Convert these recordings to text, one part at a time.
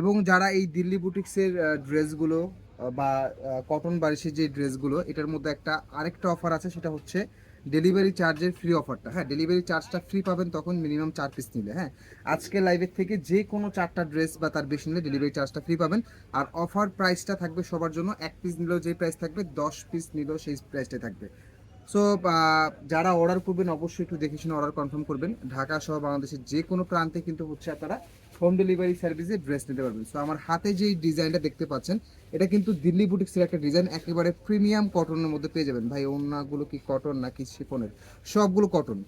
এবং যারা এই দিল্লি বুটিক্সের ড্রেসগুলো বা কটন বারিশের যে ড্রেসগুলো, এটার মধ্যে একটা আরেকটা অফার আছে, সেটা হচ্ছে ডেলিভারি চার্জের ফ্রি অফারটা হ্যাঁ ডেলিভারি চার্জটা ফ্রি পাবেন তখন মিনিমাম চার পিস নিলে। হ্যাঁ আজকে লাইভের থেকে যে কোনো চারটা ড্রেস বা তার বেশি নিলে ডেলিভারি চার্জটা ফ্রি পাবেন। আর অফার প্রাইসটা থাকবে সবার জন্য, এক পিস নিলেও যে প্রাইস থাকবে, দশ পিস নিলেও সেই প্রাইসটাই থাকবে। সো যারা অর্ডার করবেন, অবশ্যই একটু দেখে শুনে অর্ডার কনফার্ম করবেন। ঢাকা সহ বাংলাদেশের যে কোনো প্রান্তে কিন্তু হচ্ছে আপনারা হোম ডেলিভারি সার্ভিসে ড্রেস নিতে পারবেন। সো আমার হাতে যে ডিজাইনটা দেখতে পাচ্ছেন, এটা কিন্তু দিল্লি বুটিক্সের একটা ডিজাইন একেবারে প্রিমিয়াম কটনের মধ্যে পেয়ে যাবেন। ভাই ওনাগুলো কি কটন নাকি শিফনের? সবগুলো কটন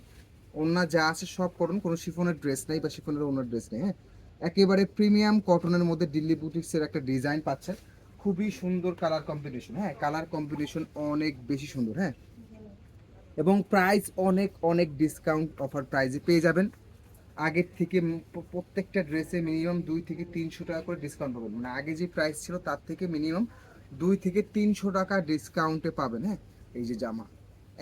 ওনা যা আছে সব কটন কোনো শিফনের ড্রেস নেই বা শিফনের ওনার ড্রেস নেই হ্যাঁ? একেবারে প্রিমিয়াম কটনের মধ্যে দিল্লি বুটিক্সের একটা ডিজাইন পাচ্ছেন। খুবই সুন্দর কালার কম্বিনেশন হ্যাঁ? কালার কম্বিনেশন অনেক বেশি সুন্দর হ্যাঁ? এবং প্রাইস অনেক অনেক ডিসকাউন্ট অফার প্রাইজে পেয়ে যাবেন। আগের থেকে প্রত্যেকটা ড্রেসে মিনিমাম দুই থেকে তিনশো টাকা করে ডিসকাউন্ট পাবেন। মানে আগে যে প্রাইস ছিল তার থেকে মিনিমাম দুই থেকে তিনশো টাকা ডিসকাউন্টে পাবেন হ্যাঁ? এই যে জামা।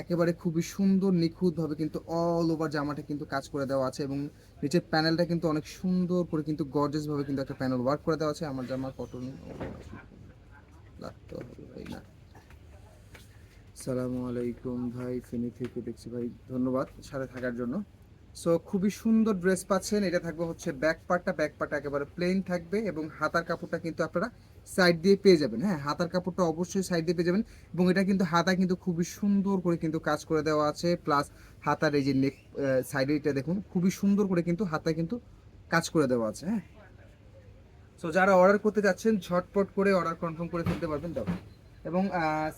একেবারে খুবই সুন্দর, নিখুঁতভাবে কিন্তু অল ওভার জামাটা কিন্তু কাজ করে দেওয়া আছে এবং নিচের প্যানেলটা কিন্তু অনেক সুন্দর করে কিন্তু গর্জেসভাবে কিন্তু একটা প্যানেল ওয়ার্ক করে দেওয়া আছে। আমার জামা কটন না। সালামু আলাইকুম ভাই, ফেনী থেকে দেখছি ভাই, ধন্যবাদ সাথে থাকার জন্য। সো খুবই সুন্দর ড্রেস পাচ্ছেন। এটা থাকবে হচ্ছে ব্যাক পার্টটা ব্যাক পার্টটা একেবারে প্লেন থাকবে এবং হাতার কাপড়টা কিন্তু আপনারা সাইড দিয়ে পেয়ে যাবেন। হ্যাঁ হাতার কাপড়টা অবশ্যই সাইড দিয়ে পেয়ে যাবেন এবং এটা কিন্তু হাতা কিন্তু খুবই সুন্দর করে কিন্তু কাজ করে দেওয়া আছে। প্লাস হাতার এই যে নেক সাইডে এটা দেখুন, খুবই সুন্দর করে কিন্তু হাতায় কিন্তু কাজ করে দেওয়া আছে। হ্যাঁ। সো যারা অর্ডার করতে যাচ্ছেন, ঝটপট করে অর্ডার কনফার্ম করে ফেলতে পারবেন। দাও। এবং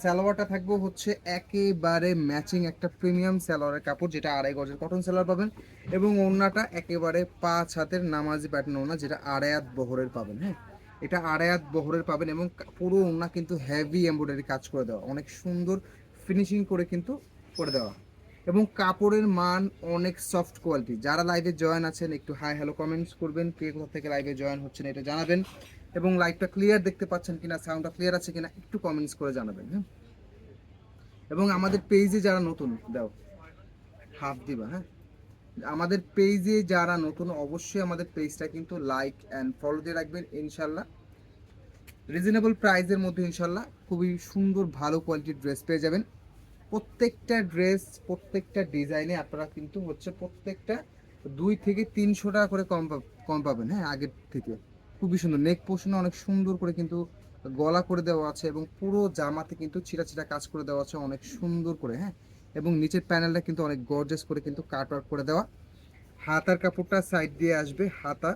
স্যালোয়ারটা থাকব হচ্ছে একেবারে ম্যাচিং একটা প্রিমিয়াম স্যালোয়ারের কাপড়, যেটা আড়াই গজের কটন স্যালোয়ার পাবেন এবং ওড়নাটা একেবারে পাঁচ হাতের নামাজি প্যাটার্ন ওড়না, যেটা আড়ায়াত বহরের পাবেন হ্যাঁ? এটা আড়ায়াত বহরের পাবেন এবং পুরো ওড়না কিন্তু হেভি এমব্রয়ডারি কাজ করে দেওয়া, অনেক সুন্দর ফিনিশিং করে কিন্তু করে দেওয়া। এবং কাপড়ের মান অনেক সফট কোয়ালিটি যারা লাইভে জয়েন আছেন, একটু হাই হ্যালো কমেন্টস করবেন, কে কোথা থেকে লাইভে জয়েন হচ্ছেন এটা জানাবেন। এবং লাইভটা ক্লিয়ার দেখতে পাচ্ছেন কিনা সাউন্ডটা ক্লিয়ার আছে কিনা, একটু কমেন্টস করে জানাবেন হ্যাঁ? এবং আমাদের পেজে যারা নতুন, দাও হাফ দিবা হ্যাঁ? আমাদের পেজে যারা নতুন, অবশ্যই আমাদের পেজটা কিন্তু লাইক অ্যান্ড ফলো দিয়ে রাখবেন ইনশাল্লাহ রিজনেবল প্রাইসের মধ্যে ইনশাল্লাহ খুবই সুন্দর, ভালো কোয়ালিটির ড্রেস পেয়ে যাবেন। প্রত্যেকটা ড্রেস, প্রত্যেকটা ডিজাইনে আপনারা কিন্তু হচ্ছে প্রত্যেকটা দুই থেকে তিনশো টাকা করে কম কম পাবেন হ্যাঁ আগের থেকে। খুবই সুন্দর। নেক পোর্শনে অনেক সুন্দর করে কিন্তু গলা করে দেওয়া আছে এবং পুরো জামাতে কিন্তু ছিটা ছিটা কাজ করে দেওয়া আছে অনেক সুন্দর করে হ্যাঁ। এবং নিচের প্যানেলটা কিন্তু অনেক গর্জেস করে কিন্তু কাট ওয়ার্ক করে দেওয়া। হাতার কাপড়টা সাইড দিয়ে আসবে, হাতা,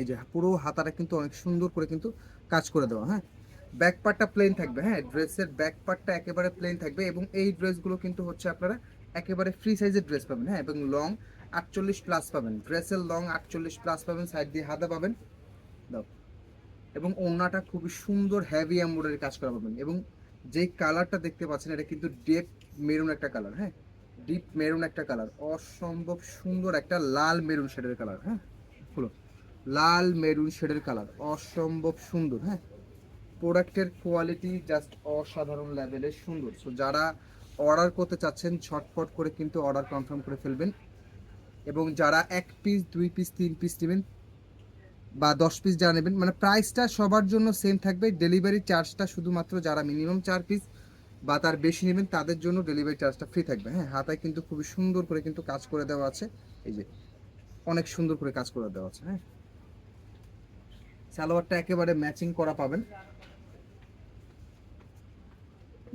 এই যে পুরো হাতাটা কিন্তু অনেক সুন্দর করে কিন্তু কাজ করে দেওয়া হ্যাঁ। ব্যাক পার্টটা প্লেন থাকবে। হ্যাঁ ড্রেসের ব্যাক পার্টটা একেবারে প্লেন থাকবে এবং এই ড্রেসগুলো কিন্তু হচ্ছে আপনারা একেবারে ফ্রি সাইজের ড্রেস পাবেন। হ্যাঁ এবং লং আটচল্লিশ প্লাস পাবেন। ড্রেসের লং আটচল্লিশ প্লাস পাবেন সাইড দিয়ে হাতা পাবেন। দাও। এবং ওড়নাটা খুবই সুন্দর হেভি এমব্রয়ডারি কাজ করা পাবেন। এবং যে কালারটা দেখতে পাচ্ছেন, এটা কিন্তু ডেপ মেরুন একটা কালার হ্যাঁ? ডিপ মেরুন একটা কালার অসম্ভব সুন্দর একটা লাল মেরুন শেডের কালার হ্যাঁ? হলো লাল মেরুন শেডের কালার অসম্ভব সুন্দর হ্যাঁ? প্রোডাক্টের কোয়ালিটি জাস্ট অসাধারণ লেভেলের সুন্দর। সো যারা অর্ডার করতে চাচ্ছেন ছটফট করে কিন্তু অর্ডার কনফার্ম করে ফেলবেন। এবং যারা এক পিস দুই পিস তিন পিস নেবেন বা দশ পিস যারা নেবেন মানে প্রাইসটা সবার জন্য সেম থাকবে। ডেলিভারি চার্জটা শুধুমাত্র যারা মিনিমাম চার পিস বা তার বেশি নেবেন, তাদের জন্য ডেলিভারি চার্জটা ফ্রি থাকবে। হ্যাঁ হাতায় কিন্তু খুবই সুন্দর করে কিন্তু কাজ করে দেওয়া আছে। এই যে, অনেক সুন্দর করে কাজ করে দেওয়া আছে। হ্যাঁ সালোয়ারটা একেবারে ম্যাচিং করা পাবেন।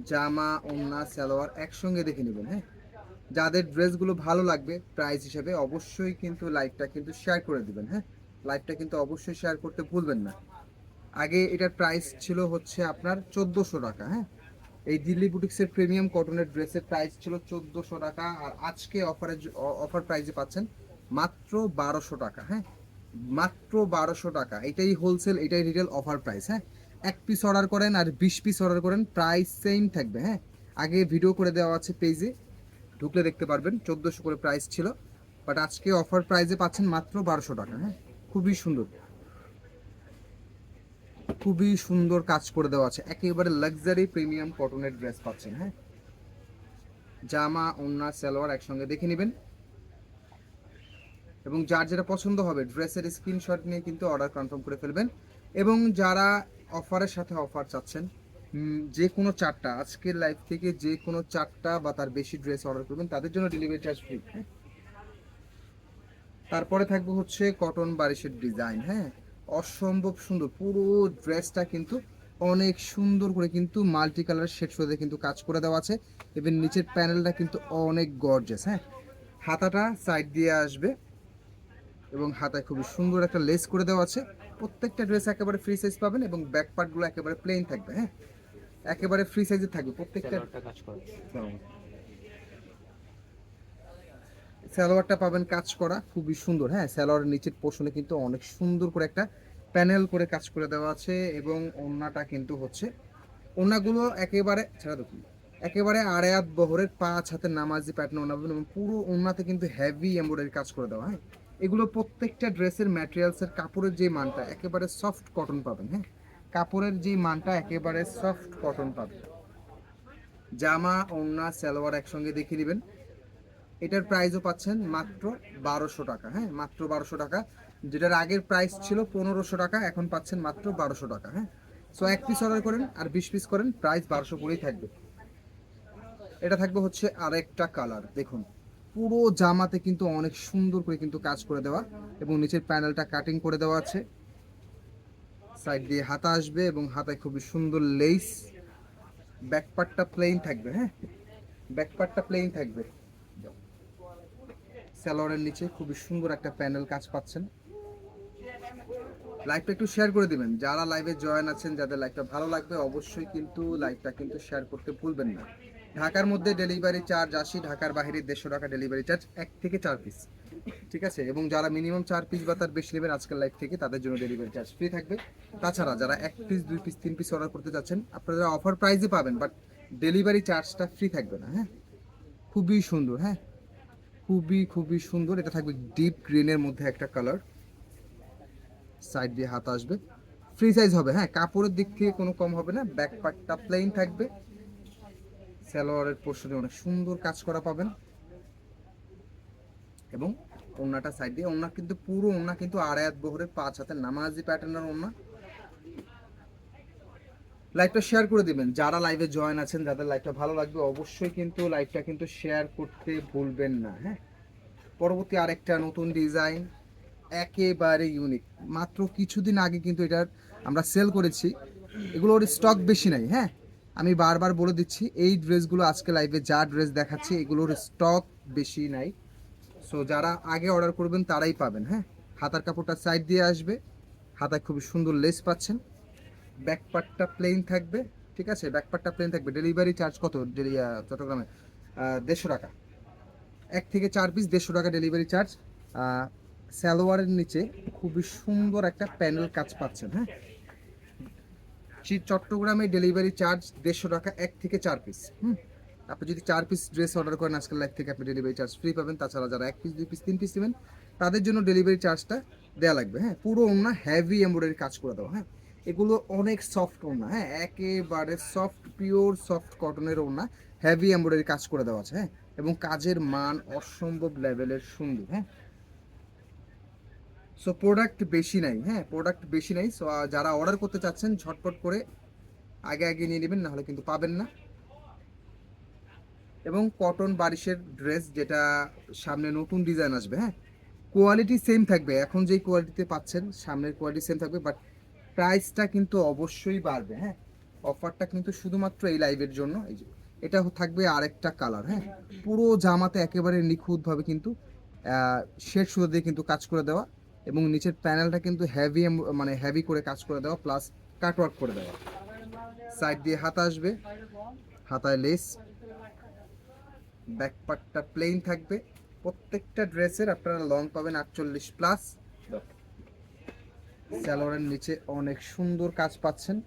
জামা, ওন্না, সালোয়ার একসঙ্গে দেখে নেবেন হ্যাঁ? যাদের ড্রেসগুলো ভালো লাগবে প্রাইস হিসেবে অবশ্যই কিন্তু লাইভটা কিন্তু শেয়ার করে দিবেন হ্যাঁ? লাইভটা কিন্তু অবশ্যই শেয়ার করতে ভুলবেন না। আগে এটার প্রাইস ছিল হচ্ছে আপনার চোদ্দোশো টাকা হ্যাঁ? এই দিল্লি বুটিক্সের প্রিমিয়াম কটনের ড্রেসের প্রাইস ছিল চোদ্দোশো টাকা, আর আজকে অফারে অফার প্রাইসে পাচ্ছেন মাত্র বারোশো টাকা হ্যাঁ? মাত্র বারোশো টাকা, এটাই হোলসেল এটাই রিটেল অফার প্রাইস হ্যাঁ? এক পিস অর্ডার করেন আর বিশ পিস অর্ডার করেন প্রাইস সেম থাকবে হ্যাঁ? আগে ভিডিও করে দেওয়া আছে পেজে ঢুকলে দেখতে পারবেন, চোদ্দোশো করে প্রাইস ছিল বাট আজকে অফার প্রাইসে পাচ্ছেন মাত্র বারোশো টাকা হ্যাঁ? খুবই সুন্দর। খুবই সুন্দর কাজ করে দেওয়া আছে, একেবারে লাক্সারি প্রিমিয়াম কটনের ড্রেস পাচ্ছেন হ্যাঁ? জামা, ওন্না, সালোয়ার একসঙ্গে দেখে নেবেন। এবং যার যেটা পছন্দ হবে ড্রেসের স্ক্রিনশট নিয়ে কিন্তু অর্ডার কনফার্ম করে ফেলবেন। এবং যারা অফারের সাথে অফার চাচ্ছেন। যে কোনো চারটা, আজকের লাইফ থেকে যে কোনো চারটা বা তার বেশি ড্রেস অর্ডার করবেন, তাদের জন্য ডেলিভারি চার্জ ফ্রি তারপরে থাকবে হচ্ছে কটন বারিশের ডিজাইন হ্যাঁ? অসম্ভব সুন্দর, পুরো ড্রেসটা কিন্তু অনেক সুন্দর করে কিন্তু মাল্টি কালার শেড শোতে কিন্তু কাজ করে দেওয়া আছে। এবং নিচের প্যানেলটা কিন্তু অনেক গর্জেস হ্যাঁ? হাতাটা সাইড দিয়ে আসবে এবং হাতায় খুবই সুন্দর একটা লেস করে দেওয়া আছে। প্রত্যেকটা ড্রেস একেবারে ফ্রি সাইজ পাবেন এবং ব্যাক পার্টগুলো একেবারে প্লেন থাকবে হ্যাঁ? একেবারে ফ্রি সাইজে থাকবে প্রত্যেকটা সালোয়ারটা কাজ করে। সালোয়ারটা পাবেন কাজ করা খুবই সুন্দর হ্যাঁ? সালোয়ারের নিচের পোর্শনে কিন্তু অনেক সুন্দর করে একটা প্যানেল করে কাজ করে দেওয়া আছে এবং ওড়নাটা কিন্তু হচ্ছে ওড়নাগুলো একেবারে ছাড়া দেখুন একেবারে আড়ায়াত বহরের পাঁচ হাতের নামাজি প্যাটার্ন পাবেন এবং পুরো ওড়নাতে কিন্তু হেভি এমব্রয়ডারি কাজ করে দেওয়া হ্যাঁ? এগুলো প্রত্যেকটা ড্রেসের ম্যাটেরিয়ালসের কাপড়ের যে মানটা, একেবারে সফট কটন পাবেন হ্যাঁ? কাপড়ের যে মানটা, একেবারে সফট কটন পাবেন। জামা, ওড়না, সালোয়ার একসঙ্গে দেখে নেবেন। এটার প্রাইসও পাচ্ছেন মাত্র বারোশো টাকা হ্যাঁ? মাত্র বারোশো টাকা। যেটার আগের প্রাইস ছিল পনেরোশো টাকা, এখন পাচ্ছেন মাত্র বারোশো টাকা হ্যাঁ? সো এক পিস অর্ডার করেন আর বিশ পিস করেন প্রাইস বারোশো করেই থাকবে। এটা থাকবে হচ্ছে আরেকটা কালার দেখুন। পুরো জামাতে কিন্তু অনেক সুন্দর করে কিন্তু কাজ করে দেওয়া এবং নিচের প্যানেলটা কাটিং করে দেওয়া আছে। সাইড দিয়ে হাতা আসবে এবং হাতায় খুবই সুন্দর লেস ব্যাকপার্টটা প্লেন থাকবে হ্যাঁ? ব্যাকপার্টটা প্লেন থাকবে। স্যালোয়ারের নিচে খুবই সুন্দর একটা প্যানেল কাজ পাচ্ছেন। লাইভটা একটু শেয়ার করে দিবেন। যারা লাইভে জয়েন আছেন, যাদের লাইভটা ভালো লাগবে, অবশ্যই কিন্তু লাইভটা কিন্তু শেয়ার করতে ভুলবেন না। ঢাকার মধ্যে ডেলিভারি চার্জ আশি ঢাকার বাইরে দেড়শো টাকা ডেলিভারি চার্জ এক থেকে চার পিস ঠিক আছে? এবং যারা মিনিমাম চার পিস বা তার বেশি নেবেন আজকের লাইফ থেকে, তাদের জন্য ডেলিভারি চার্জ ফ্রি থাকবে। তাছাড়া যারা এক পিস দুই পিস তিন পিস অর্ডার করতে যাচ্ছেন, আপনারা অফার প্রাইসে পাবেন বাট ডেলিভারি চার্জটা ফ্রি থাকবে না হ্যাঁ? খুবই সুন্দর হ্যাঁ? খুবই খুবই সুন্দর। এটা থাকবে ডিপ গ্রিনের মধ্যে একটা কালার সাইড দিয়ে হাত আসবে। ফ্রি সাইজ হবে হ্যাঁ? কাপড়ের দিক থেকে কোনো কম হবে না। ব্যাক পার্টটা প্লেন থাকবে। সালোয়ারের পোর্শনে অনেক সুন্দর কাজ করা পাবেন। এবং ওড়নাটা সাইড দিয়ে ওড়না কিন্তু পুরো ওড়না কিন্তু আড়ায়াত বহরের পাঁচ হাতের নামাজি প্যাটার্নের ওড়না লাইভটা শেয়ার করে দিবেন। যারা লাইভে জয়েন আছেন, যাদের লাইভটা ভালো লাগবে, অবশ্যই কিন্তু লাইভটা কিন্তু শেয়ার করতে ভুলবেন না হ্যাঁ? পরবর্তী আরেকটা নতুন ডিজাইন একেবারে ইউনিক মাত্র কিছুদিন আগে কিন্তু এটার আমরা সেল করেছি। এগুলোর স্টক বেশি নাই হ্যাঁ? আমি বারবার বলে দিচ্ছি, এই ড্রেসগুলো আজকে লাইভে যা ড্রেস দেখাচ্ছি, এগুলোর স্টক বেশি নাই। সো যারা আগে অর্ডার করবেন, তারাই পাবেন হ্যাঁ? হাতার কাপড়টা সাইড দিয়ে আসবে, হাতায় খুবই সুন্দর লেস পাচ্ছেন। ব্যাক পার্টটা প্লেন থাকবে, ঠিক আছে? ব্যাক পার্টটা প্লেন থাকবে। ডেলিভারি চার্জ কত? চট্টগ্রামে? দেড়শো টাকা। এক থেকে চার পিস দেড়শো টাকা ডেলিভারি চার্জ সালোয়ারের নিচে খুবই সুন্দর একটা প্যানেল কাজ পাচ্ছেন হ্যাঁ? চি- চট্টগ্রামে ডেলিভারি চার্জ দেড়শো টাকা, এক থেকে চার পিস হুম? আপনি যদি চার পিস ড্রেস অর্ডার করেন, আজকাল লাইফ থেকে আপনি ডেলিভারি চার্জ ফ্রি পাবেন। তাছাড়া যারা এক পিস দুই পিস তিন পিস নেবেন, তাদের জন্য ডেলিভারি চার্জটা দেওয়া লাগবে হ্যাঁ? পুরো ওনা হ্যাভি এমব্রয়ডারি কাজ করে দেওয়া হ্যাঁ? এগুলো অনেক সফট ওনা হ্যাঁ? একেবারে সফট পিওর সফট কটনের ওনা হ্যাভি এমব্রয়ডারি কাজ করে দেওয়া আছে হ্যাঁ? এবং কাজের মান অসম্ভব লেভেলের সুন্দর হ্যাঁ? সো প্রোডাক্ট বেশি নাই হ্যাঁ প্রোডাক্ট বেশি নাই। সো যারা অর্ডার করতে চাচ্ছেন, ঝটপট করে আগে আগে নিয়ে নেবেন, নাহলে কিন্তু পাবেন না। এবং কটন বারিশের ড্রেস যেটা সামনে নতুন ডিজাইন আসবে হ্যাঁ কোয়ালিটি সেম থাকবে। এখন যেই কোয়ালিটিতে পাচ্ছেন, সামনের কোয়ালিটি সেম থাকবে বাট প্রাইসটা কিন্তু অবশ্যই বাড়বে হ্যাঁ। অফারটা কিন্তু শুধুমাত্র এই লাইভের জন্য। এই যে, এটা থাকবে আরেকটা কালার হ্যাঁ। পুরো জামাতে একেবারে নিখুঁতভাবে কিন্তু শেড সুতো দিয়ে কিন্তু কাজ করে দেওয়া। এবং নিচের প্যানেলটা কিন্তু হেভি মানে হেভি করে কাজ করে দেওয়া প্লাস কাটওয়ার্ক করে দেওয়া। সাইড দিয়ে হাতা আসবে, হাতায় লেস ব্যাক পার্টটা প্লেন থাকবে। প্রত্যেকটা ড্রেসের আপনারা লং পাবেন আটচল্লিশ প্লাস স্যালোয়ারের নিচে অনেক সুন্দর কাজ পাচ্ছেন।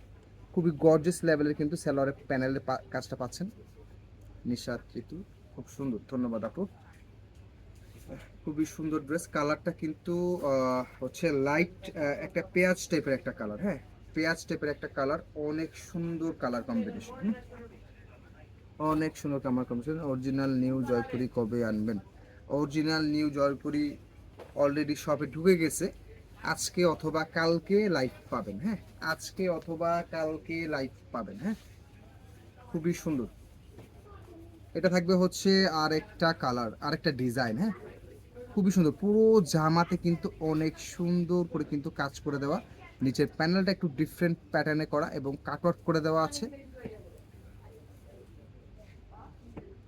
খুবই গর্জেস লেভেলের কিন্তু স্যালোয়ারের প্যানেলের কাজটা পাচ্ছেন। নিশাদ ঋতু খুব সুন্দর। ধন্যবাদ আপু। খুবই সুন্দর ড্রেস কালারটা কিন্তু হচ্ছে লাইট একটা পেঁয়াজ টাইপের একটা কালার হ্যাঁ? পেঁয়াজ টাইপের একটা কালার অনেক সুন্দর কালার কম্বিনেশন অনেক সুন্দর colour combination original new Jaipuri কবে আনবেন? অরিজিনাল নিউ জয়পুরি অলরেডি শপে ঢুকে গেছে। আজকে অথবা কালকে লাইভ পাবেন হ্যাঁ? আজকে অথবা কালকে লাইভ পাবেন হ্যাঁ? খুবই সুন্দর। এটা থাকবে হচ্ছে আরেকটা কালার আরেকটা ডিজাইন হ্যাঁ? খুবই সুন্দর। পুরো জামাতে কিন্তু অনেক সুন্দর করে কিন্তু কাজ করে দেওয়া। নিচের প্যানেলটা একটু ডিফারেন্ট প্যাটার্নে করা এবং কাটওয়ার্ক করে দেওয়া আছে।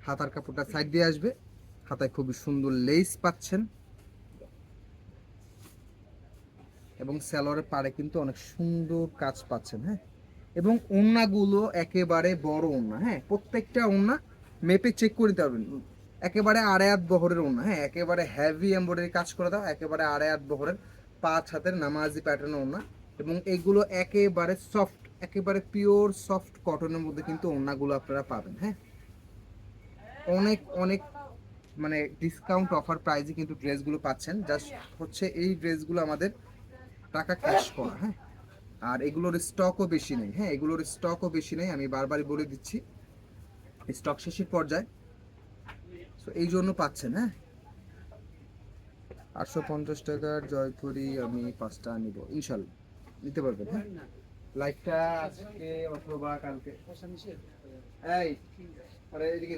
হাতার কাপড়টা সাইড দিয়ে আসবে। হাতায় খুবই সুন্দর লেস পাচ্ছেন। এবং স্যালোয়ারের পাড়ে কিন্তু অনেক সুন্দর কাজ পাচ্ছেন হ্যাঁ? এবং ওন্নাগুলো একেবারে বড় ওন্না হ্যাঁ? প্রত্যেকটা ওন্না মেপে চেক করে দিতে একেবারে আড়ায়াত বহরের ওন্না হ্যাঁ একেবারে হেভি এমব্রয়ডারি কাজ করে দাও, একেবারে আড়ায়াত বহরের পাঁচ হাতের নামাজি প্যাটার্ন ওন্না এবং এগুলো একেবারে সফট একেবারে পিওর সফট কটনের মধ্যে কিন্তু ওন্নাগুলো আপনারা পাবেন হ্যাঁ। অনেক অনেক মানে ডিসকাউন্ট অফার প্রাইসে কিন্তু ড্রেসগুলো পাচ্ছেন জাস্ট হচ্ছে এই ড্রেসগুলো আমাদের টাকা ক্যাশ করা হ্যাঁ। আর এগুলোর স্টকও বেশি নেই হ্যাঁ এগুলোর স্টকও বেশি নেই, আমি বারবারই বলে দিচ্ছি স্টক শেষের পর্যায়ে তো এই জন্য পাচ্ছেন হ্যাঁ? আটশো পঞ্চাশ টাকার জয়পুরি আমি পাঁচটা নিব, ইনশাল্লাহ। নিতে পারবেন হ্যাঁ? লাইভটা আজকে অথবা কালকে। এই, আরে, এদিকে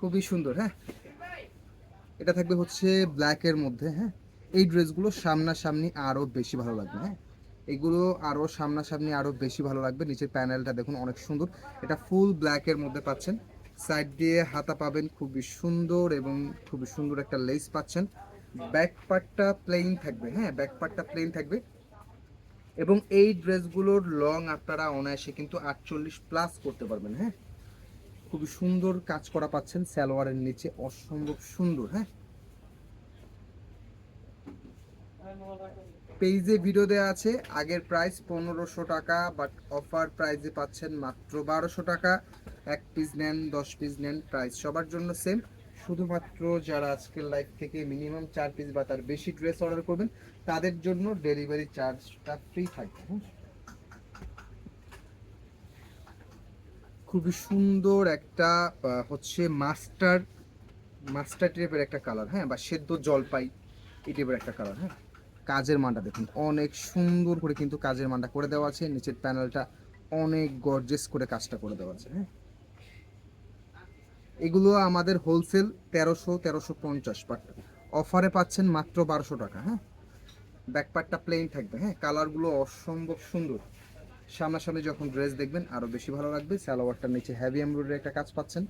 খুবই সুন্দর হ্যাঁ? এটা থাকবে হচ্ছে ব্ল্যাকের মধ্যে হ্যাঁ? এই ড্রেসগুলো সামনাসামনি আরও বেশি ভালো লাগবে হ্যাঁ? এগুলো আরও সামনাসামনি আরও বেশি ভালো লাগবে। নিচের প্যানেলটা দেখুন, অনেক সুন্দর। এটা ফুল ব্ল্যাকের মধ্যে পাচ্ছেন। সাইড দিয়ে হাতা পাবেন, খুবই সুন্দর এবং খুবই সুন্দর একটা লেস পাচ্ছেন। ব্যাক পার্টটা প্লেন থাকবে হ্যাঁ ব্যাক পার্টটা প্লেন থাকবে। এবং এই ড্রেসগুলোর লং আপনারা অনায়াসে কিন্তু আটচল্লিশ প্লাস করতে পারবেন হ্যাঁ। খুবই সুন্দর কাজ করা পাচ্ছেন সালোয়ারের নিচে, অসম্ভব সুন্দর হ্যাঁ। পেজে ভিডিও দেওয়া আছে। আগের প্রাইস পনেরোশো টাকা বাট অফার প্রাইসে পাচ্ছেন মাত্র বারোশো টাকা। এক পিস নেন, দশ পিস নেন প্রাইস সবার জন্য সেম শুধুমাত্র যারা আজকের লাইফ থেকে মিনিমাম চার পিস বা তার বেশি ড্রেস অর্ডার করবেন, তাদের জন্য ডেলিভারি চার্জটা ফ্রি থাকবে হ্যাঁ? খুবই সুন্দর একটা হচ্ছে মাস্টার মাস্টার টাইপের একটা কালার হ্যাঁ? বা সেদ্ধ জলপাই এই টাইপের একটা কালার হ্যাঁ? কাজের মানটা দেখুন। অনেক সুন্দর করে কিন্তু কাজের মানটা করে দেওয়া আছে। নিচের প্যানেলটা অনেক গর্জেস করে কাজটা করে দেওয়া আছে হ্যাঁ। এগুলো আমাদের হোলসেল তেরোশো তেরোশো পঞ্চাশ বাট অফারে পাচ্ছেন মাত্র বারোশো টাকা হ্যাঁ। ব্যাকপার্টটা প্লেন থাকবে হ্যাঁ। কালারগুলো অসম্ভব সুন্দর। সামনাসামনি যখন ড্রেস দেখবেন আরও বেশি ভালো লাগবে। সালোয়ারটার নিচে হ্যাভি এমব্রয়ডারি একটা কাজ পাচ্ছেন।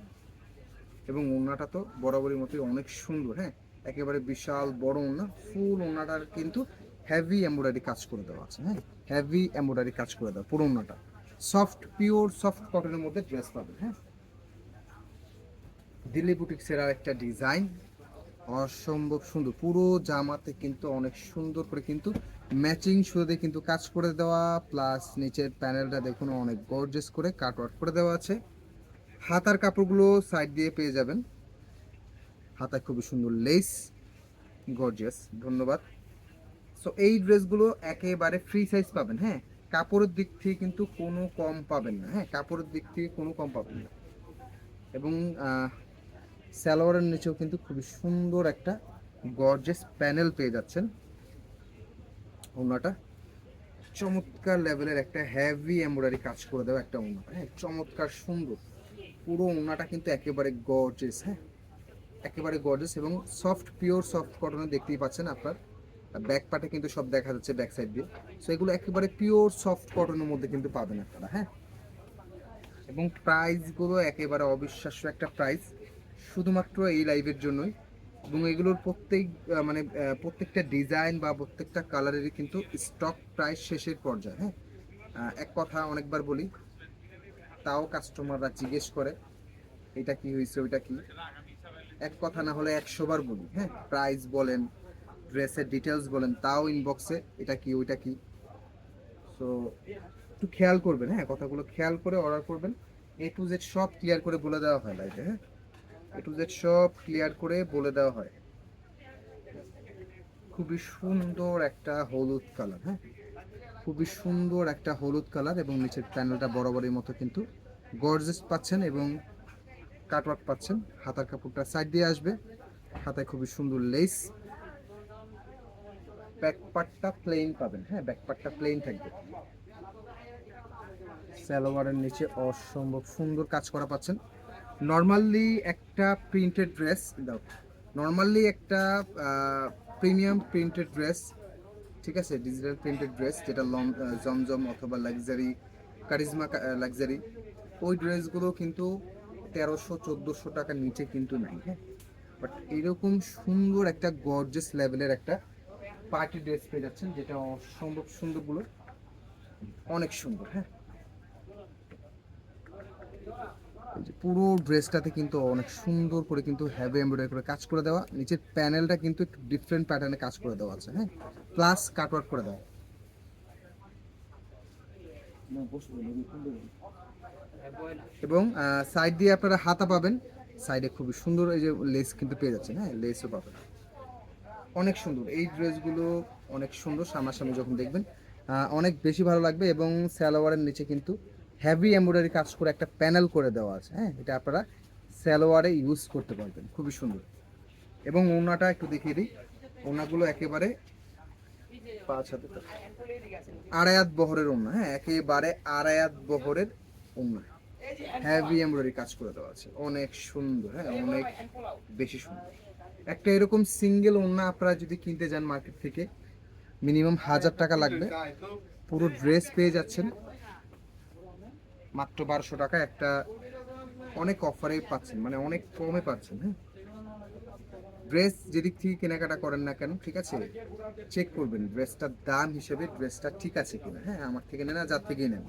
এবং ওড়নাটা তো বরাবরই মতোই অনেক সুন্দর হ্যাঁ। একেবারে বিশাল, বড় ওড়না ফুল ওড়নাটার কিন্তু হ্যাভি এমব্রয়ডারি কাজ করে দেওয়া আছে হ্যাঁ? হ্যাভি এমব্রয়ডারি কাজ করে দেওয়া, পুরো ওড়নাটা। সফট পিওর সফট কটনের মধ্যে ড্রেস পাবেন হ্যাঁ? দিল্লি বুটিক্সের আর একটা ডিজাইন অসম্ভব সুন্দর। পুরো জামাতে কিন্তু অনেক সুন্দর করে কিন্তু ম্যাচিং সুদে কিন্তু কাজ করে দেওয়া প্লাস নিচের প্যানেলটা দেখুন, অনেক গর্জেস করে কাট ওয়ার্ক করে দেওয়া আছে। হাতার কাপড়গুলো সাইড দিয়ে পেয়ে যাবেন। হাতায় খুবই সুন্দর লেস গর্জিয়াস ধন্যবাদ। সো এই ড্রেসগুলো একেবারে ফ্রি সাইজ পাবেন হ্যাঁ? কাপড়ের দিক থেকে কিন্তু কোনো কম পাবেন না হ্যাঁ? কাপড়ের দিক থেকে কোনো কম পাবেন না। এবং আহ, সালোয়ারের নিচেও কিন্তু খুবই সুন্দর একটা গর্জেস প্যানেল পেয়ে যাচ্ছেন। ওনাটা চমৎকার লেভেলের একটা হেভি এমব্রয়ডারি কাজ করে দেওয়া একটা ওনা হ্যাঁ? চমৎকার সুন্দর। পুরো ওনাটা কিন্তু একেবারে গর্জেস হ্যাঁ? একেবারে গর্জেস এবং সফট পিওর সফট কটনে দেখতেই পাচ্ছেন আপনার। ব্যাক পার্টে কিন্তু সব দেখা যাচ্ছে ব্যাক সাইড দিয়ে। সো এগুলো একেবারে পিওর সফট কটনের মধ্যে কিন্তু পাবেন আপনারা হ্যাঁ? এবং প্রাইসগুলো একেবারে অবিশ্বাস্য একটা প্রাইস শুধুমাত্র এই লাইভের জন্যই। এবং এগুলোর প্রত্যেক মানে প্রত্যেকটা ডিজাইন বা প্রত্যেকটা কালারেরই কিন্তু স্টক প্রাইস শেষের পর্যায়ে হ্যাঁ? এক কথা অনেকবার বলি, তাও কাস্টমাররা জিজ্ঞেস করে, এটা কি হয়েছে ওইটা কি? এক কথা না হলে একশো বার বলি হ্যাঁ? প্রাইস বলেন ড্রেসের ডিটেলস বলেন, তাও ইনবক্সে এটা কি, ওইটা কি? সো একটু খেয়াল করবেন হ্যাঁ? কথাগুলো খেয়াল করে অর্ডার করবেন। এ টু জেড সব ক্লিয়ার করে বলে দেওয়া হয় লাইভে হ্যাঁ? এ টু জেড সব ক্লিয়ার করে বলে দেওয়া হয়। খুবই সুন্দর একটা হলুদ কালার হ্যাঁ? খুবই সুন্দর একটা হলুদ কালার এবং নিচের প্যানেলটা বরাবরের মতো কিন্তু গর্জেস পাচ্ছেন এবং কাটওয়ার্ক পাচ্ছেন। হাতার কাপড়টা সাইড দিয়ে আসবে। হাতায় খুবই সুন্দর লেস ব্যাক পার্টটা প্লেন পাবেন। হ্যাঁ ব্যাক পার্টটা প্লেন থাকবে। সালোয়ারের নিচে অসম্ভব সুন্দর কাজ করা পাচ্ছেন। নর্মালি একটা প্রিন্টেড ড্রেস দাও। নর্মালি একটা প্রিমিয়াম প্রিন্টেড ড্রেস ঠিক আছে? ডিজিটাল প্রিন্টেড ড্রেস যেটা আহ, জমজম অথবা লাক্সারি কারিজমা লাক্সারি ওই ড্রেসগুলো কিন্তু তেরোশো, চোদ্দোশো টাকার নিচে কিন্তু নাই হ্যাঁ? বাট এরকম সুন্দর একটা গর্জেস লেভেলের একটা পার্টি ড্রেস পেয়ে যাচ্ছেন, যেটা অসম্ভব সুন্দরগুলো অনেক সুন্দর হ্যাঁ? পুরো ড্রেসটাতে কিন্তু অনেক সুন্দর করে কিন্তু হ্যাভি এমব্রয়ডারি করে কাজ করে দেওয়া, নিচের প্যানেলটা কিন্তু একটু ডিফারেন্ট প্যাটার্নে কাজ করে দেওয়া আছে হ্যাঁ? প্লাস কাটওয়ার্ক করে দেওয়া। এবং সাইড দিয়ে আপনারা হাতা পাবেন। সাইডে খুবই সুন্দর এই যে লেস কিন্তু পেয়ে যাচ্ছেন হ্যাঁ? লেসও পাবেন। অনেক সুন্দর। এই ড্রেসগুলো অনেক সুন্দর সামনাসামনি যখন দেখবেন অনেক বেশি ভালো লাগবে এবং সালোয়ারের নিচে কিন্তু হেভি এমব্রয়ডারি কাজ করে একটা প্যানেল করে দেওয়া আছে হ্যাঁ? এটা আপনারা সালোয়ারে ইউজ করতে পারবেন। খুবই সুন্দর। এবং ওনাটা একটু দেখিয়ে দিই। ওনাগুলো একেবারে পাঁচ হাতে আড়ায়াত বহরের ওনা হ্যাঁ? একেবারে আড়ায়াত বহরের ওনা। হেভি এমব্রয়ডারি কাজ করে দেওয়া আছে। অনেক সুন্দর হ্যাঁ অনেক বেশি সুন্দর। একটা এরকম সিঙ্গেল ওনা আপনারা যদি কিনতে যান মার্কেট থেকে মিনিমাম হাজার টাকা লাগবে। পুরো ড্রেস পেয়ে যাচ্ছেন। মাত্র বারোশো টাকা একটা অনেক অফারে পাচ্ছেন মানে অনেক কমে পাচ্ছেন হ্যাঁ। ড্রেস যেদিক থেকে কেনাকাটা করেন না কেন ঠিক আছে? চেক করবেন ড্রেসটার দাম হিসেবে ড্রেসটা ঠিক আছে কিনা। হ্যাঁ আমার থেকে নেন আর যার থেকেই নেন।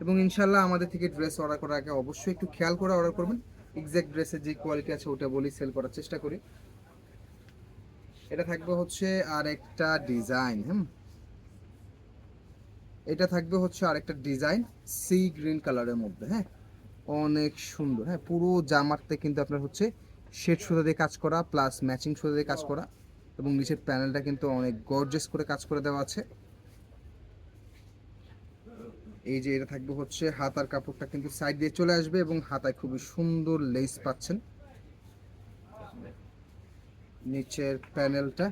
এবং ইনশাল্লাহ আমাদের থেকে ড্রেস অর্ডার করার আগে অবশ্যই একটু খেয়াল করে অর্ডার করবেন। এক্স্যাক্ট ড্রেসের যে কোয়ালিটি আছে ওটা বলি সেল করার চেষ্টা করি। এটা থাকবে হচ্ছে আর একটা ডিজাইন হুম? এটা থাকবে হচ্ছে আরেকটা ডিজাইন সি গ্রিন কালারের মধ্যে হ্যাঁ? অনেক সুন্দর হ্যাঁ? পুরো জামারতে কিন্তু আপনার হচ্ছে শেড সুতা দিয়ে কাজ করা প্লাস ম্যাচিং সুতা দিয়ে কাজ করা এবং নিচের প্যানেলটা কিন্তু অনেক গর্জেস করে কাজ করে দেওয়া আছে। এই যে এটা থাকবে হচ্ছে হাতার কাপড়টা কিন্তু সাইড দিয়ে চলে আসবে এবং হাতায় খুবই সুন্দর লেস পাচ্ছেন। নিচের প্যানেলটা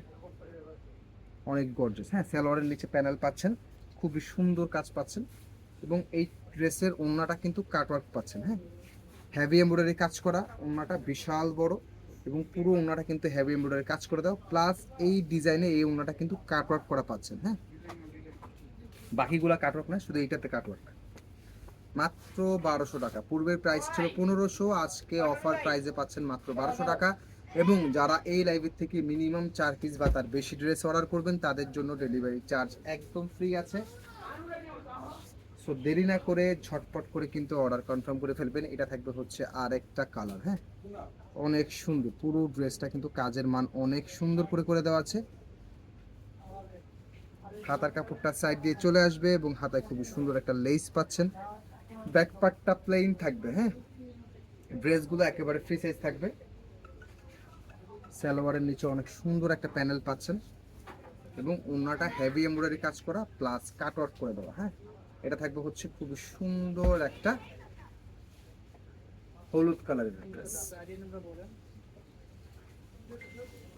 অনেক গর্জেস হ্যাঁ সালোয়ারের নিচে প্যানেল পাচ্ছেন, খুবই সুন্দর কাজ পাচ্ছেন এবং এই ড্রেসের ওড়নাটা কিন্তু কাটওয়ার্ক পাচ্ছেন হ্যাঁ। হেভি এমব্রয়ডারি কাজ করা ওড়নাটা বিশাল বড় এবং পুরো ওড়নাটা কিন্তু হেভি এমব্রয়ডারি কাজ করে দাও প্লাস এই ডিজাইনে এই ওড়নাটা কিন্তু কাটওয়ার্ক করা পাচ্ছেন হ্যাঁ। বাকিগুলা কাটওয়ার্ক না, শুধু এইটাতে কাটওয়ার্ক মাত্র বারোশো টাকা। পূর্বের প্রাইস ছিল পনেরোশো, আজকে অফার প্রাইসে পাচ্ছেন মাত্র বারোশো টাকা। এবং যারা এই লাইভের থেকে মিনিমাম চার পিস বা তার বেশি ড্রেস অর্ডার করবেন, তাদের জন্য ডেলিভারি চার্জ একদম ফ্রি আছে। সো দেরি না করে ঝটপট করে কিন্তু অর্ডার কনফার্ম করে ফেলবেন। এটা থাকবে হচ্ছে আর একটা কালার হ্যাঁ? অনেক সুন্দর। পুরো ড্রেসটা কিন্তু কাজের মান অনেক সুন্দর করে করে দেওয়া আছে। হাতার কাপড়টা সাইড দিয়ে চলে আসবে এবং হাতায় খুবই সুন্দর একটা লেস পাচ্ছেন। ব্যাক পার্টটা প্লেন থাকবে হ্যাঁ? ড্রেসগুলো একেবারে ফ্রি সাইজ থাকবে। সালোয়ারের নিচে অনেক সুন্দর একটা প্যানেল পাচ্ছেন এবং ওনাটা হেভি এমব্রয়ডারি কাজ করা প্লাস কাট ওয়ার্ক করে দেওয়া হ্যাঁ? এটা থাকবে হচ্ছে খুবই সুন্দর একটা হলুদ কালারের ড্রেস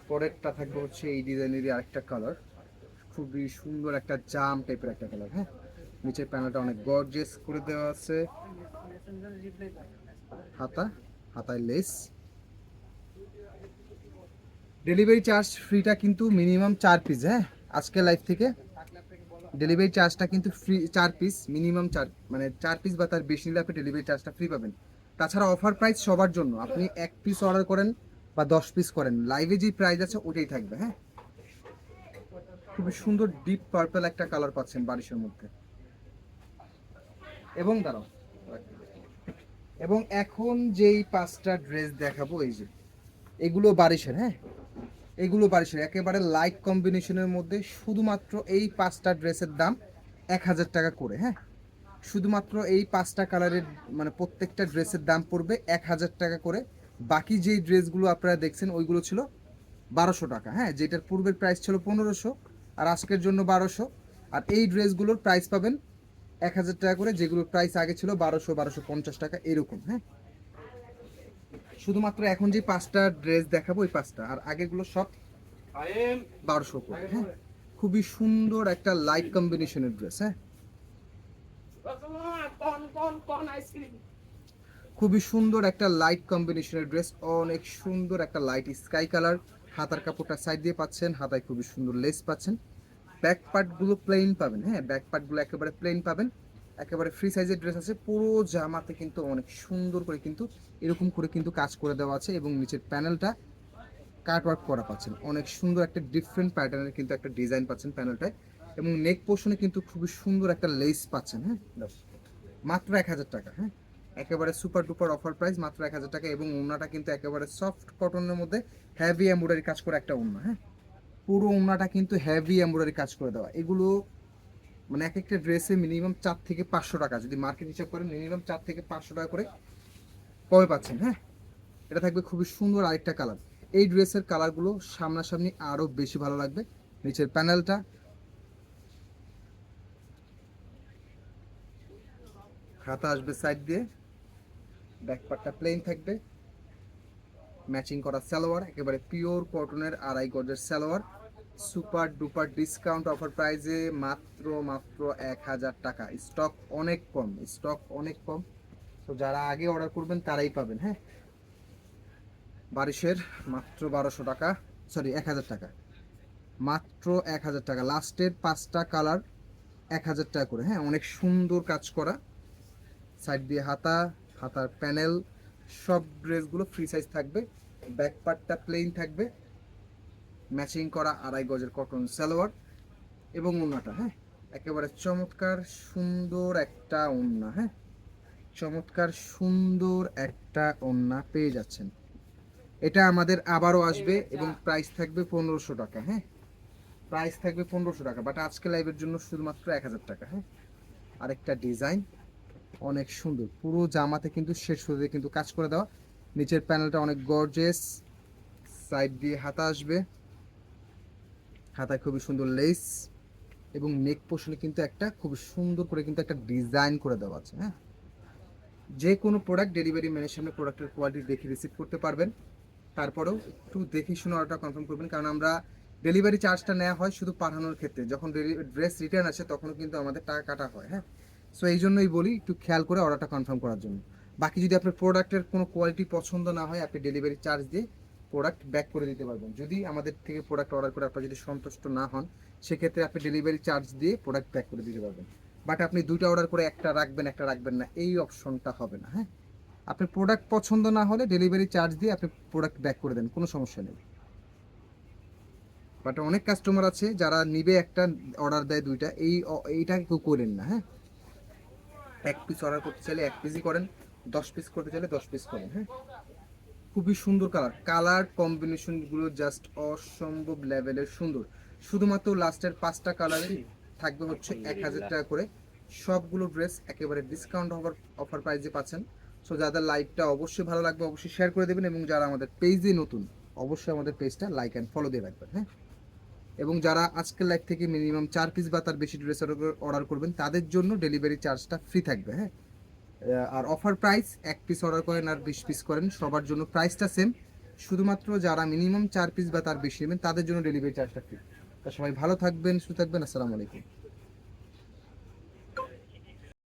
পরেরটা থাকবে হচ্ছে এই ডিজাইনেরই আরেকটা কালার খুবই সুন্দর একটা জাম টাইপের একটা কালার হ্যাঁ? নিচের প্যানেলটা অনেক গর্জেস করে দেওয়া আছে। হাতা, হাতায় লেস ডেলিভারি চার্জ ফ্রিটা কিন্তু মিনিমাম চার পিস হ্যাঁ? আজকে লাইফ থেকে ডেলিভারি চার্জটা কিন্তু ফ্রি চার পিস মিনিমাম চার মানে চার পিস বা তার বেশি নিলে আপনি ডেলিভারি চার্জটা ফ্রি পাবেন। তাছাড়া অফার প্রাইস সবার জন্য, আপনি এক পিস অর্ডার করেন বা দশ পিস করেন। লাইভে যে প্রাইস আছে ওটাই থাকবে হ্যাঁ? খুবই সুন্দর ডিপ পার্পল একটা কালার পাচ্ছেন বারিশের মধ্যে। এবং দাঁড়াও, এবং এখন যেই পাঁচটা ড্রেস দেখাবো, এই যে, এগুলো বারিশের হ্যাঁ? এগুলো বারিশের একেবারে লাইট কম্বিনেশনের মধ্যে শুধুমাত্র এই পাঁচটা ড্রেসের দাম এক হাজার টাকা করে হ্যাঁ? শুধুমাত্র এই পাঁচটা কালারের মানে প্রত্যেকটা ড্রেসের দাম পড়বে এক হাজার টাকা করে। বাকি যেই ড্রেসগুলো আপনারা দেখছেন, ওইগুলো ছিল বারোশো টাকা হ্যাঁ? যেটার পূর্বের প্রাইস ছিল পনেরোশো আর আজকের জন্য বারোশো। আর এই ড্রেসগুলোর প্রাইস পাবেন এক হাজার টাকা করে, যেগুলোর প্রাইস আগে ছিল বারোশো বারোশো পঞ্চাশ টাকা, এরকম হ্যাঁ? শুধুমাত্র এখন যে পাঁচটা ড্রেস দেখাবো, ওই পাঁচটা। আর আগেগুলো সব বারোশো করে হ্যাঁ? খুবই সুন্দর একটা লাইট কম্বিনেশনের ড্রেস হ্যাঁ? খুবই সুন্দর একটা লাইট কম্বিনেশনের ড্রেস অনেক সুন্দর একটা লাইট স্কাই কালার হাতার কাপড়টা সাইড দিয়ে পাচ্ছেন, হাতায় খুবই সুন্দর লেস পাচ্ছেন। ব্যাক পার্টগুলো প্লেন পাবেন হ্যাঁ ব্যাক পার্টগুলো একেবারে প্লেন পাবেন। একেবারে ফ্রি সাইজের ড্রেস আছে, পুরো জামাতে কিন্তু অনেক সুন্দর করে কিন্তু এরকম করে কিন্তু কাজ করে দেওয়া আছে এবং নিচের প্যানেলটা কাট ওয়ার্ক করা পাচ্ছেন। অনেক সুন্দর একটা ডিফারেন্ট প্যাটার্নের কিন্তু একটা ডিজাইন পাচ্ছেন প্যানেলটায় এবং নেক পোর্শনে কিন্তু খুবই সুন্দর একটা লেস পাচ্ছেন হ্যাঁ মাত্র এক হাজার টাকা হ্যাঁ। একেবারে সুপার ডুপার অফার প্রাইস মাত্র এক হাজার টাকা এবং ওড়নাটা কিন্তু একেবারে সফট কটনের মধ্যে হ্যাভি এমব্রয়ডারি কাজ করে একটা ওড়না হ্যাঁ? পুরো ওড়নাটা কিন্তু হ্যাভি এমব্রয়ডারি কাজ করে দেওয়া। এগুলো মানে এক একটা ড্রেসে মিনিমাম চার থেকে পাঁচশো টাকা, যদি মার্কেট হিসাব করেন মিনিমাম চার থেকে পাঁচশো টাকা করে কমে পাচ্ছেন হ্যাঁ? এটা থাকবে খুবই সুন্দর আরেকটা কালার এই ড্রেসের কালারগুলো সামনাসামনি আরও বেশি ভালো লাগবে। নিচের প্যানেলটা হাতা আসবে সাইড দিয়ে। ব্যাক পার্টটা প্লেন থাকবে। ম্যাচিং করা সালোয়ার, একেবারে পিওর কটনের আড়াই গজের salwar. Super duper discount offer প্রাইজে মাত্র মাত্র এক হাজার টাকা। স্টক অনেক কম স্টক অনেক কম। তো যারা আগে অর্ডার করবেন, তারাই পাবেন হ্যাঁ? বারিশের মাত্র বারোশো টাকা সরি এক হাজার টাকা। মাত্র এক হাজার টাকা। লাস্টের পাঁচটা কালার এক হাজার টাকা করে হ্যাঁ? অনেক সুন্দর কাজ করা। সাইড দিয়ে হাতা হাতার প্যানেল সব ড্রেসগুলো ফ্রি সাইজ থাকবে ব্যাক পার্টটা প্লেন থাকবে ম্যাচিং করা আড়াই গজের কটন সালোয়ার এবং ওড়নাটা হ্যাঁ? একেবারে চমৎকার সুন্দর একটা ওড়না হ্যাঁ? চমৎকার সুন্দর একটা ওড়না পেয়ে যাচ্ছেন। এটা আমাদের আবারও আসবে এবং প্রাইস থাকবে পনেরোশো টাকা হ্যাঁ? প্রাইস থাকবে পনেরোশো টাকা বাট আজকে লাইভের জন্য শুধুমাত্র এক হাজার টাকা হ্যাঁ? আরেকটা ডিজাইন অনেক সুন্দর। পুরো জামাতে কিন্তু শেষ হতে কিন্তু কাজ করে দেওয়া। নিচের প্যানেলটা অনেক গর্জেস সাইড দিয়ে হাতা আসবে। হাতায় খুবই সুন্দর লেস এবং নেক পোর্শনে কিন্তু একটা খুব সুন্দর করে কিন্তু একটা ডিজাইন করে দেওয়া আছে হ্যাঁ? যে কোনো প্রোডাক্ট ডেলিভারি ম্যানের সামনে প্রোডাক্টের কোয়ালিটি দেখে রিসিভ করতে পারবেন। তারপরেও একটু দেখে শুনে অর্ডারটা কনফার্ম করবেন। কারণ আমরা ডেলিভারি চার্জটা নেওয়া হয় শুধু পাঠানোর ক্ষেত্রে। যখন ড্রেস রিটার্ন আসে, তখনও কিন্তু আমাদের টাকা কাটা হয় হ্যাঁ? সো এই জন্যই বলি একটু খেয়াল করে অর্ডারটা কনফার্ম করার জন্য। বাকি যদি আপনার প্রোডাক্টের কোনো কোয়ালিটি পছন্দ না হয়, আপনি ডেলিভারি চার্জ দিয়ে প্রোডাক্ট ব্যাক করে দিতে পারবেন। যদি আমাদের থেকে প্রোডাক্ট অর্ডার করে আপনার যদি সন্তুষ্ট না হন, সেক্ষেত্রে আপনি ডেলিভারি চার্জ দিয়ে প্রোডাক্ট ব্যাক করে দিতে পারবেন। বাট আপনি দুইটা অর্ডার করে একটা রাখবেন একটা রাখবেন না, এই অপশনটা হবে না হ্যাঁ? আপনি প্রোডাক্ট পছন্দ না হলে ডেলিভারি চার্জ দিয়ে আপনি প্রোডাক্ট ব্যাক করে দেন, কোনো সমস্যা নেই। বাট অনেক কাস্টমার আছে যারা নিবে একটা অর্ডার দেয় দুইটা, এই, এইটা কেউ করেন না হ্যাঁ? এক পিস অর্ডার করতে চাইলে এক পিসই করেন দশ পিস করতে চাইলে দশ পিস করেন হ্যাঁ? খুবই সুন্দর কালার কালার কম্বিনেশনগুলো জাস্ট অসম্ভব লেভেলের সুন্দর। শুধুমাত্র লাস্টের পাঁচটা কালারই থাকবে হচ্ছে এক হাজার টাকা করে। সবগুলো ড্রেস একেবারে ডিসকাউন্ট অফার অফার প্রাইসে পাচ্ছেন। সো যাদের লাইভটা অবশ্যই ভালো লাগবে অবশ্যই শেয়ার করে দেবেন এবং যারা আমাদের পেজে নতুন অবশ্যই আমাদের পেজটা লাইক অ্যান্ড ফলো দিয়ে রাখবেন হ্যাঁ? এবং যারা আজকের লাইভ থেকে মিনিমাম চার পিস বা তার বেশি ড্রেস অর্ডার করবেন, তাদের জন্য ডেলিভারি চার্জটা ফ্রি থাকবে হ্যাঁ? আর অফার প্রাইস এক পিস অর্ডার করেন আর বিশ পিস করেন, সবার জন্য প্রাইসটা সেম শুধুমাত্র যারা মিনিমাম চার পিস বা তার বেশি নেবেন, তাদের জন্য ডেলিভারি চার্জটা ফ্রি তা সবাই ভালো থাকবেন, সুস্থ থাকবেন, আসসালামু আলাইকুম।